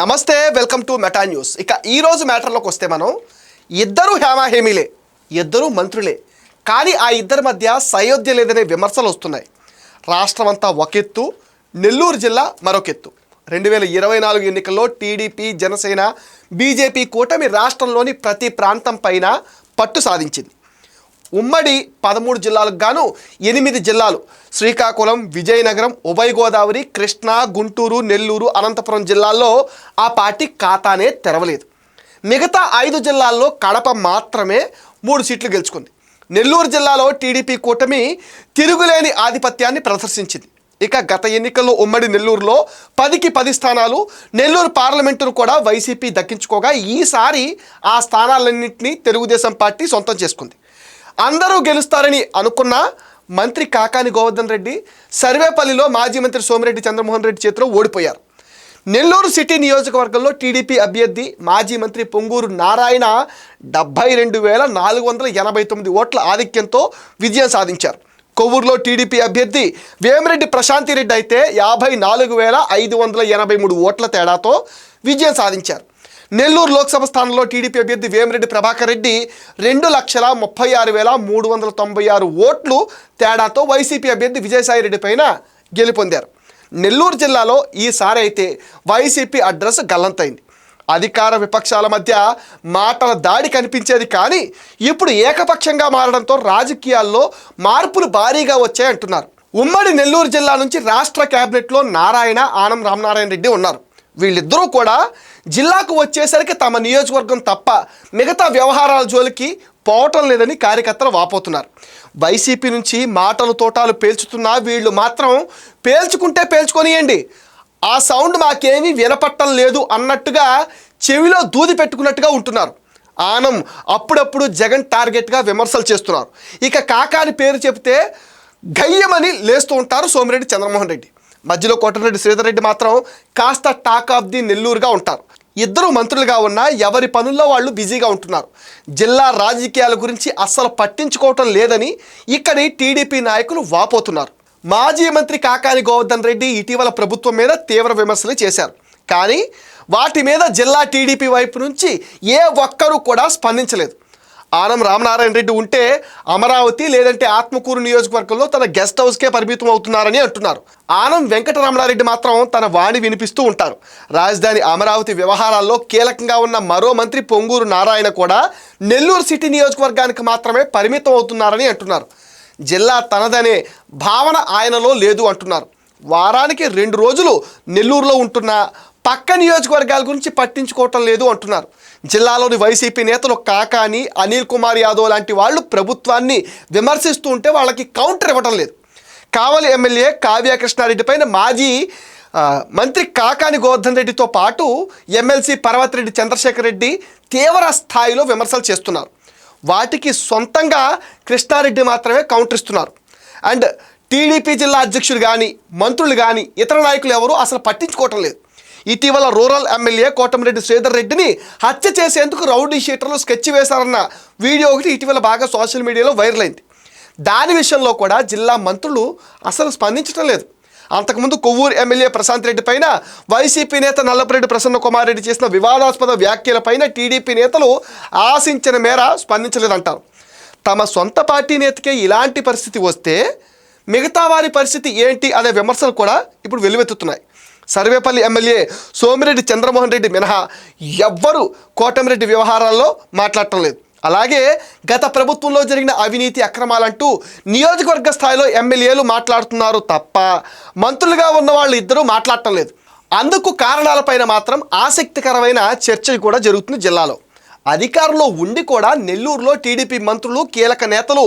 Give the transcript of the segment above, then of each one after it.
నమస్తే welcome to meta news. ఇక ఈరోజు మ్యాటర్లోకి వస్తే మనం ఇద్దరు హేమాహేమీలే ఇద్దరు మంత్రులే. కానీ ఆ ఇద్దరి మధ్య సయోధ్య లేదనే విమర్శలు వస్తున్నాయి. రాష్ట్రం అంతా ఒకెత్తు నెల్లూరు జిల్లా మరొకెత్తు. రెండు వేల ఇరవై నాలుగు ఎన్నికల్లో టీడీపీ జనసేన బీజేపీ కూటమి రాష్ట్రంలోని ప్రతి ప్రాంతం పైన పట్టు సాధించింది. ఉమ్మడి పదమూడు జిల్లాలకు గాను ఎనిమిది జిల్లాలు శ్రీకాకుళం విజయనగరం ఉభయ గోదావరి కృష్ణా గుంటూరు నెల్లూరు అనంతపురం జిల్లాల్లో ఆ పార్టీ ఖాతానే తెరవలేదు. మిగతా ఐదు జిల్లాల్లో కడప మాత్రమే మూడు సీట్లు గెలుచుకుంది. నెల్లూరు జిల్లాలో టీడీపీ కూటమి తిరుగులేని ఆధిపత్యాన్ని ప్రదర్శించింది. ఇక గత ఎన్నికల్లో ఉమ్మడి నెల్లూరులో పదికి పది స్థానాలు నెల్లూరు పార్లమెంటును కూడా వైసీపీ దక్కించుకోగా ఈసారి ఆ స్థానాలన్నింటినీ తెలుగుదేశం పార్టీ సొంతం చేసుకుంది. అందరూ గెలుస్తారని అనుకున్న మంత్రి కాకాని గోవర్ధన్ రెడ్డి సర్వేపల్లిలో మాజీ మంత్రి సోమిరెడ్డి చంద్రమోహన్ రెడ్డి చేతిలో ఓడిపోయారు. నెల్లూరు సిటీ నియోజకవర్గంలో టీడీపీ అభ్యర్థి మాజీ మంత్రి పొంగూరు నారాయణ డెబ్బై రెండు వేల నాలుగు వందల ఎనభై తొమ్మిది ఓట్ల ఆధిక్యంతో విజయం సాధించారు. కొవ్వూరులో టీడీపీ అభ్యర్థి వేమిరెడ్డి ప్రశాంతి రెడ్డి అయితే యాభై నాలుగు వేల ఐదు వందల ఎనభై మూడు ఓట్ల తేడాతో విజయం సాధించారు. నెల్లూరు లోక్సభ స్థానంలో టీడీపీ అభ్యర్థి వేమిరెడ్డి ప్రభాకర్ రెడ్డి రెండు లక్షల ముప్పై ఆరు వేల మూడు వందల తొంభై ఆరు ఓట్లు తేడాతో వైసీపీ అభ్యర్థి విజయసాయి రెడ్డి పైన గెలుపొందారు. నెల్లూరు జిల్లాలో ఈసారి అయితే వైసీపీ అడ్రస్ గల్లంతైంది. అధికార విపక్షాల మధ్య మాటల దాడి కనిపించేది కానీ ఇప్పుడు ఏకపక్షంగా మారడంతో రాజకీయాల్లో మార్పులు భారీగా వచ్చాయంటున్నారు. ఉమ్మడి నెల్లూరు జిల్లా నుంచి రాష్ట్ర కేబినెట్లో నారాయణ ఆనం రామనారాయణ రెడ్డి ఉన్నారు. వీళ్ళిద్దరూ కూడా జిల్లాకు వచ్చేసరికి తమ నియోజకవర్గం తప్ప మిగతా వ్యవహారాల జోలికి పోవటం లేదని కార్యకర్తలు వాపోతున్నారు. వైసీపీ నుంచి మాటలు తోటాలు పేల్చుతున్నా వీళ్ళు మాత్రం పేల్చుకుంటే పేల్చుకొనియండి. ఆ సౌండ్ మాకేమీ వినపట్టం లేదు అన్నట్టుగా చెవిలో దూది పెట్టుకున్నట్టుగా ఉంటున్నారు. ఆనం అప్పుడప్పుడు జగన్ టార్గెట్గా విమర్శలు చేస్తున్నారు. ఇక కాకాని పేరు చెప్తే గయ్యమని లేస్తూ ఉంటారు సోమిరెడ్డి చంద్రమోహన్ రెడ్డి. మధ్యలో కోటరెడ్డి శ్రీధర్ రెడ్డి మాత్రం కాస్త టాక్ ఆఫ్ ది నెల్లూరుగా ఉంటారు. ఇద్దరు మంత్రులుగా ఉన్నా ఎవరి పనుల్లో వాళ్ళు బిజీగా ఉంటున్నారు. జిల్లా రాజకీయాల గురించి అస్సలు పట్టించుకోవటం లేదని ఇక్కడి టీడీపీ నాయకులు వాపోతున్నారు. మాజీ మంత్రి కాకాని గోవర్ధన్ రెడ్డి ఇటీవల ప్రభుత్వం మీద తీవ్ర విమర్శలు చేశారు. కానీ వాటి మీద జిల్లా టీడీపీ వైపు నుంచి ఏ ఒక్కరూ కూడా స్పందించలేదు. ఆనం రామనారాయణ రెడ్డి ఉంటే అమరావతి లేదంటే ఆత్మకూరు నియోజకవర్గంలో తన గెస్ట్ హౌస్కే పరిమితం అవుతున్నారని అంటున్నారు. ఆనం వెంకటరమణారెడ్డి మాత్రం తన వాణి వినిపిస్తూ ఉంటారు. రాజధాని అమరావతి వ్యవహారాల్లో కీలకంగా ఉన్న మరో మంత్రి పొంగూరు నారాయణ కూడా నెల్లూరు సిటీ నియోజకవర్గానికి మాత్రమే పరిమితం అవుతున్నారని అంటున్నారు. జిల్లా తనదనే భావన ఆయనలో లేదు అంటున్నారు. వారానికి రెండు రోజులు నెల్లూరులో ఉంటున్న పక్క నియోజకవర్గాల గురించి పట్టించుకోవటం లేదు అంటున్నారు. జిల్లాలోని వైసీపీ నేతలు కాకాని అనిల్ కుమార్ యాదవ్ లాంటి వాళ్ళు ప్రభుత్వాన్ని విమర్శిస్తూ ఉంటే వాళ్ళకి కౌంటర్ ఇవ్వటం లేదు. కావలి ఎమ్మెల్యే కావ్య కృష్ణారెడ్డి పైన మాజీ మంత్రి కాకాని గోవర్ధన్ రెడ్డితో పాటు ఎమ్మెల్సీ పర్వతిరెడ్డి చంద్రశేఖర్ రెడ్డి తీవ్ర స్థాయిలో విమర్శలు చేస్తున్నారు. వాటికి సొంతంగా కృష్ణారెడ్డి మాత్రమే కౌంటర్ ఇస్తున్నారు. అండ్ టీడీపీ జిల్లా అధ్యక్షులు కానీ మంత్రులు కానీ ఇతర నాయకులు ఎవరూ అసలు పట్టించుకోవటం లేదు. ఇటీవల రూరల్ ఎమ్మెల్యే కోటమిరెడ్డి శ్రీధర్ రెడ్డిని హత్య చేసేందుకు రౌడీ షీటర్లు స్కెచ్ వేశారన్న వీడియో ఒకటి ఇటీవల బాగా సోషల్ మీడియాలో వైరల్ అయింది. దాని విషయంలో కూడా జిల్లా మంత్రులు అసలు స్పందించడం లేదు. అంతకుముందు కొవ్వూరు ఎమ్మెల్యే ప్రశాంత్ రెడ్డి పైన వైసీపీ నేత నల్లపురెడ్డి ప్రసన్న కుమార్ రెడ్డి చేసిన వివాదాస్పద వ్యాఖ్యలపైన టీడీపీ నేతలు ఆశించిన మేర స్పందించలేదంటారు. తమ సొంత పార్టీ నేతకే ఇలాంటి పరిస్థితి వస్తే మిగతా వారి పరిస్థితి ఏంటి అనే విమర్శలు కూడా ఇప్పుడు వెలువెత్తుతున్నాయి సర్వేపల్లి ఎమ్మెల్యే సోమిరెడ్డి చంద్రమోహన్ రెడ్డి మినహా ఎవ్వరూ కోటమిరెడ్డి వ్యవహారాల్లో మాట్లాడటం లేదు. అలాగే గత ప్రభుత్వంలో జరిగిన అవినీతి అక్రమాలంటూ నియోజకవర్గ స్థాయిలో ఎమ్మెల్యేలు మాట్లాడుతున్నారు తప్ప మంత్రులుగా ఉన్న వాళ్ళు ఇద్దరూ మాట్లాడటం లేదు. అందుకు కారణాలపైన మాత్రం ఆసక్తికరమైన చర్చ కూడా జరుగుతుంది జిల్లాలో. అధికారంలో ఉండి కూడా నెల్లూరులో టీడీపీ మంత్రులు కీలక నేతలు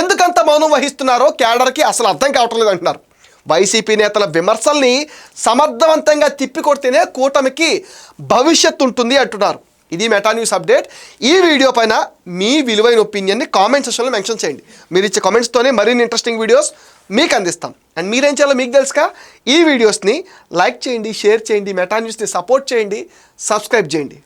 ఎందుకంత మౌనం వహిస్తున్నారో కేడర్కి అసలు అర్థం కావటం లేదంటున్నారు. వైసీపీ నేతల విమర్శల్ని సమర్థవంతంగా తిప్పికొడితేనే కూటమికి భవిష్యత్తు ఉంటుంది అంటున్నారు. ఇది మెటా న్యూస్ అప్డేట్. ఈ వీడియో పైన మీ విలువైన ఒపీనియన్ని కామెంట్ సెక్షన్లో మెన్షన్ చేయండి. మీరు ఇచ్చే కామెంట్స్తోనే మరిన్ని ఇంట్రెస్టింగ్ వీడియోస్ మీకు అందిస్తాం. అండ్ మీరేం చేయాలో మీకు తెలుసుగా ఈ వీడియోస్ని లైక్ చేయండి షేర్ చేయండి మెటా న్యూస్ని సపోర్ట్ చేయండి సబ్స్క్రైబ్ చేయండి.